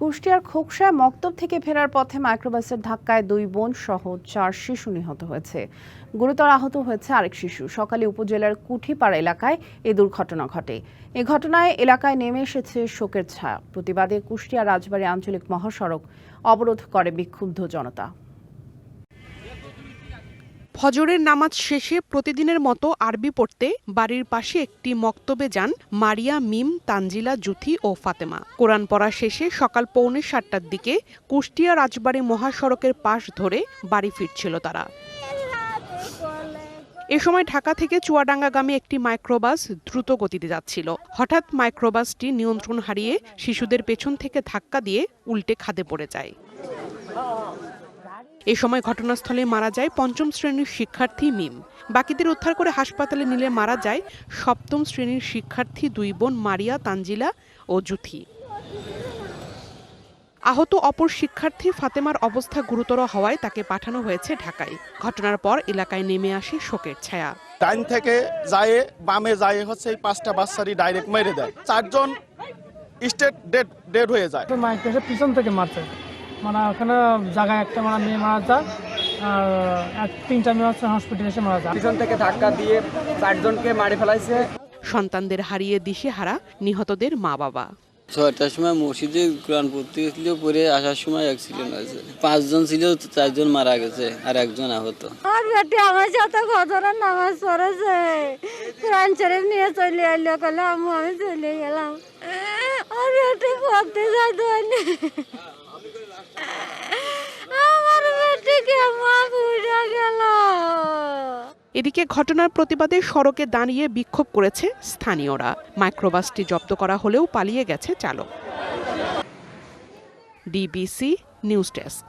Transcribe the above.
কুষ্টিয়ার খোকসায় মক্তব থেকে ফেরার পথে মাইক্রোবাসের ধাক্কায় দুই বোন সহ চার শিশু নিহত হয়েছে। গুরুতর আহত হয়েছে আরেক শিশু। সকালে উপজেলার কুঠিপাড়া এলাকায় এ দুর্ঘটনা ঘটে। এ ঘটনায় এলাকায় নেমে এসেছে শোকের ছায়া। প্রতিবাদে কুষ্টিয়া রাজবাড়ী আঞ্চলিক মহাসড়ক অবরোধ করে বিক্ষুব্ধ জনতা। ফজরের নামাজ শেষে প্রতিদিনের মতো আরবি পড়তে বাড়ির পাশে একটি মক্তবে যান মারিয়া, মিম, তানজিলা, জুথি ও ফাতেমা। কোরআন পড়া শেষে সকাল পৌনে সাতটার দিকে কুষ্টিয়া রাজবাড়ী মহাসড়কের পাশ ধরে বাড়ি ফিরছিল তারা। এ সময় ঢাকা থেকে চুয়াডাঙ্গাগামী একটি মাইক্রোবাস দ্রুত গতিতে যাচ্ছিল। হঠাৎ মাইক্রোবাসটি নিয়ন্ত্রণ হারিয়ে শিশুদের পেছন থেকে ধাক্কা দিয়ে উল্টে খাদে পড়ে যায়। এ সময় ঘটনাস্থলে মারা যায় পঞ্চম শ্রেণির শিক্ষার্থী মিম। বাকিদের উদ্ধার করে হাসপাতালে নিলে মারা যায় সপ্তম শ্রেণির শিক্ষার্থী দুই বোন মারিয়া তানজিলা ও জুথি। আহত অপর শিক্ষার্থী ফাতেমার অবস্থা গুরুতর হওয়ায় তাকে পাঠানো হয়েছে ঢাকায়। ঘটনার পর এলাকায় নেমে আসে শোকের ছায়া। ডাইন থেকে যায় বামে যায় হচ্ছে এই পাঁচটা বাচ্চারই ডাইরেক্ট মেরে দেয়। চারজন স্টেট ডেড ডেড হয়ে যায়। পিছন থেকে মারছে। মানে ওখানে জায়গায় একটা মানে মেয়ে মারা যায় আর এক তিনটা মেয়ে হচ্ছে হসপিটালে এসে মারা যায়। পিছন থেকে ধাক্কা দিয়ে চারজনকে মারি ফেলাইছে। সন্তানদের হারিয়ে দিশেহারা নিহতদের মা বাবা ছয়টার সময় মসজিদে কোরআন পড়তে গেছিল পরে আসার সময় অ্যাক্সিডেন্ট হয়েছে। পাঁচজন ছিল চারজন মারা গেছে আর একজন আহত। আর বেটি আমার সাথে ঘটনার নামাজ পড়েছে? কোরআন শরীফ নিয়ে চলে এলো কলে আমি আমি চলে গেলাম। আর বেটি আমার গেল। এদিকে ঘটনার প্রতিবাদে সড়কে দাঁড়িয়ে বিক্ষোভ করেছে স্থানীয়রা। মাইক্রোবাসটি জব্দ করা হলেও পালিয়ে গেছে চালক। DBC news desk.